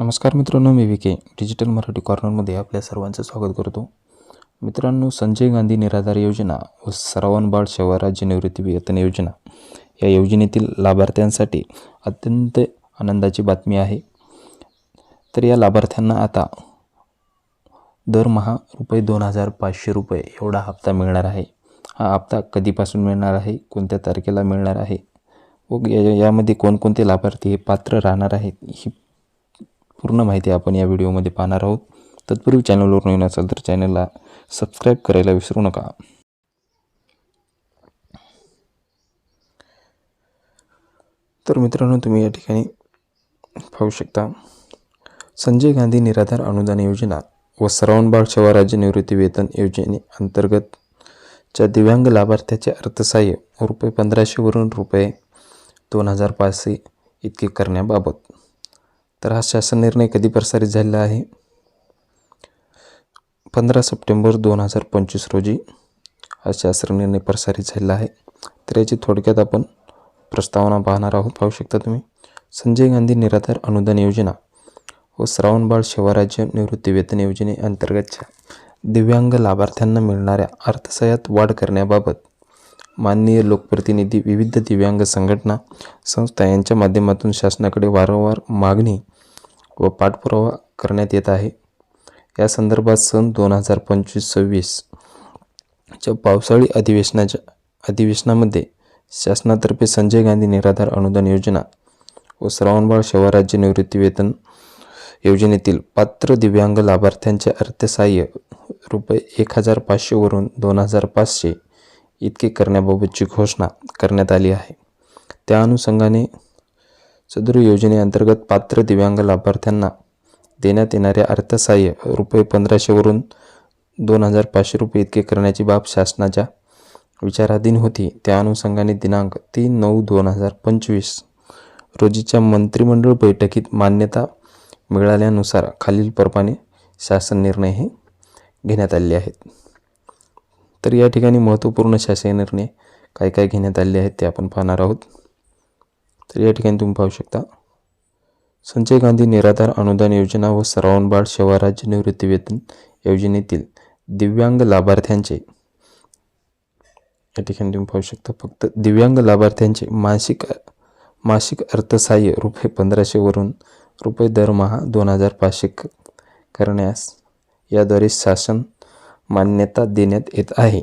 नमस्कार मित्रांनो मी विके. डिजिटल मराठी कॉर्नरमध्ये आपल्या सर्वांचं स्वागत करतो. मित्रांनो संजय गांधी निराधार योजना व श्रावण बाळ सेवा राज्य निवृत्ती वेतन योजना या योजनेतील लाभार्थ्यांसाठी अत्यंत आनंदाची बातमी आहे. तर या लाभार्थ्यांना आता दरमहा रुपये दोन हजार पाचशे रुपये एवढा हप्ता मिळणार आहे. हा हप्ता कधीपासून मिळणार आहे? कोणत्या तारखेला मिळणार आहे? व यामध्ये कोणकोणते लाभार्थी हे पात्र राहणार आहेत? ही पूर्ण माहिती आपण या व्हिडिओमध्ये पाहणार आहोत. तत्पूर्वी चॅनलवर नवीन असाल तर चॅनलला सबस्क्राईब करायला विसरू नका. तर मित्रांनो तुम्ही या ठिकाणी पाहू शकता. संजय गांधी निराधार अनुदान योजना व श्रावणबाळ सेवा राज्य निवृत्ती वेतन योजनेअंतर्गतच्या दिव्यांग लाभार्थ्याचे अर्थसहाय्य रुपये पंधराशेवरून रुपये दोन हजार पाचशे इतके करण्याबाबत. तर हा शासन निर्णय कधी प्रसारित झालेला आहे? पंधरा सप्टेंबर दोन हजार पंचवीस रोजी हा शासन निर्णय प्रसारित झालेला आहे. तर याची थोडक्यात आपण प्रस्तावना पाहणार आहोत. पाहू शकता तुम्ही संजय गांधी निराधार अनुदान योजना व श्रावणबाळ सेवाराज्य निवृत्ती वेतन योजनेअंतर्गतच्या दिव्यांग लाभार्थ्यांना मिळणाऱ्या अर्थसहाय्यात वाढ करण्याबाबत माननीय लोकप्रतिनिधी विविध दिव्यांग संघटना संस्था यांच्या माध्यमातून शासनाकडे वारंवार मागणी व पाठपुरावा करण्यात येत आहे. या संदर्भात सन दोन हजार पंचवीस सव्वीसच्या पावसाळी अधिवेशनाच्या अधिवेशनामध्ये शासनातर्फे संजय गांधी निराधार अनुदान योजना व श्रावणबाळ सेवा राज्य योजनेतील पात्र दिव्यांग लाभार्थ्यांचे अर्थसहाय्य रुपये एक हजार पाचशेवरून दोन हजार पाचशे इतके करण्याबाबतची घोषणा करण्यात आली आहे. त्या अनुषंगाने सदर योजनेअंतर्गत पात्र दिव्यांग लाभार्थ्यांना देण्यात येणाऱ्या अर्थसहाय्य रुपये पंधराशेवरून दोन हजार पाचशे रुपये इतके करण्याची बाब शासनाच्या विचाराधीन होती. त्या अनुषंगाने दिनांक तीन नऊ दोन हजार पंचवीस रोजीच्या मंत्रिमंडळ बैठकीत मान्यता मिळाल्यानुसार खालील प्रमाणे शासन निर्णय हे घेण्यात आलेले आहेत. तर या ठिकाणी महत्त्वपूर्ण शासन निर्णय काय काय घेण्यात आलेले आहेत ते आपण पाहणार आहोत. तर या ठिकाणी तुम्ही पाहू शकता. संजय गांधी निराधार अनुदान योजना व सरावणबाळ सेवा राज्य निवृत्तीवेतन योजनेतील दिव्यांग लाभार्थ्यांचे या ठिकाणी तुम्ही पाहू शकता. फक्त दिव्यांग लाभार्थ्यांचे मासिक मासिक अर्थसहाय्य रुपये पंधराशेवरून रुपये दरमहा दोन हजार पाचशे क- करण्यास याद्वारे शासन मान्यता देण्यात येत आहे.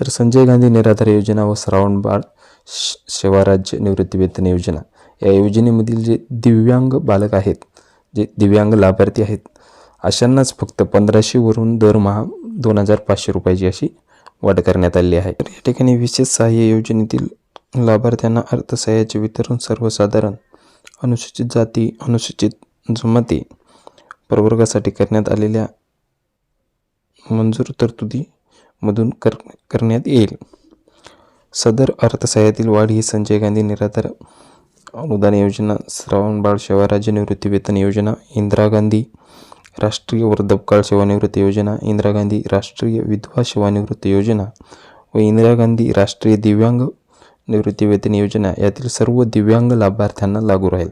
तर संजय गांधी निराधार योजना व श्रावणबाळ सेवा राज्य निवृत्तीवेतन योजना. या योजनेमधील जे दिव्यांग बालक आहेत जे दिव्यांग लाभार्थी आहेत अशांनाच फक्त पंधराशेवरून दरमहा दोन हजार पाचशे रुपयाची अशी वाढ करण्यात आली आहे. तर या ठिकाणी विशेष सहाय्य योजनेतील लाभार्थ्यांना अर्थसहाय्याचे वितरण सर्वसाधारण अनुसूचित जाती अनुसूचित जमाती प्रवर्गासाठी करण्यात आलेल्या मंजूर तरतुदीमधून कर करण्यात येईल. सदर अर्थसहाय्यातील वाढ ही संजय गांधी निराधार अनुदान योजना श्रावणबाळ सेवा राज्य निवृत्तीवेतन योजना इंदिरा गांधी राष्ट्रीय वृद्धपकाळ सेवानिवृत्ती योजना इंदिरा गांधी राष्ट्रीय विधवा सेवानिवृत्ती योजना व इंदिरा गांधी राष्ट्रीय दिव्यांग निवृत्तीवेतन योजना यातील सर्व दिव्यांग लाभार्थ्यांना लागू राहील.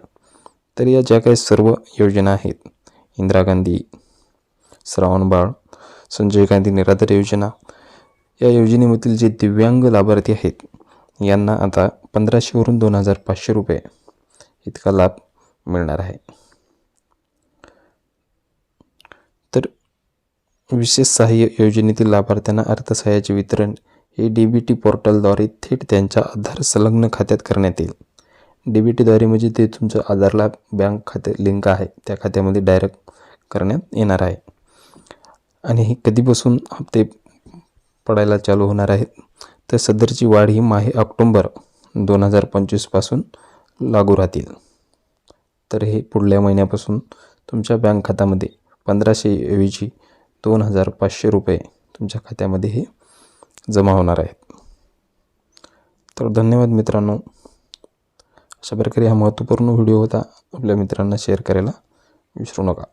तर या ज्या काही सर्व योजना आहेत इंदिरा गांधी श्रावणबाळ संजय गांधी निराधार योजना या योजनेमधील जे दिव्यांग लाभार्थी आहेत यांना आता पंधराशेवरून दोन हजार पाचशे रुपये इतका लाभ मिळणार आहे. तर विशेष सहाय्य योजनेतील लाभार्थ्यांना अर्थसहाय्याचे वितरण हे डी बी टी पोर्टलद्वारे थेट त्यांच्या आधार संलग्न खात्यात करण्यात येईल. डी बी टीद्वारे म्हणजे ते तुमचं आधारला बँक खाते लिंक आहे त्या खात्यामध्ये डायरेक्ट करण्यात येणार आहे. आणि हे कधीपासून हप्ते पडायला चालू होणार आहेत तर सदरची वाढ ही माहे ऑक्टोंबर दोन हजार पंचवीसपासून लागू राहतील. तर हे पुढल्या महिन्यापासून तुमच्या बँक खात्यामध्ये पंधराशे ऐवजी दोन हजार पाचशे रुपये तुमच्या खात्यामध्ये हे जमा होणार आहेत. तर धन्यवाद मित्रांनो. अशा प्रकारे हा महत्त्वपूर्ण व्हिडिओ होता. आपल्या मित्रांना शेअर करायला विसरू नका.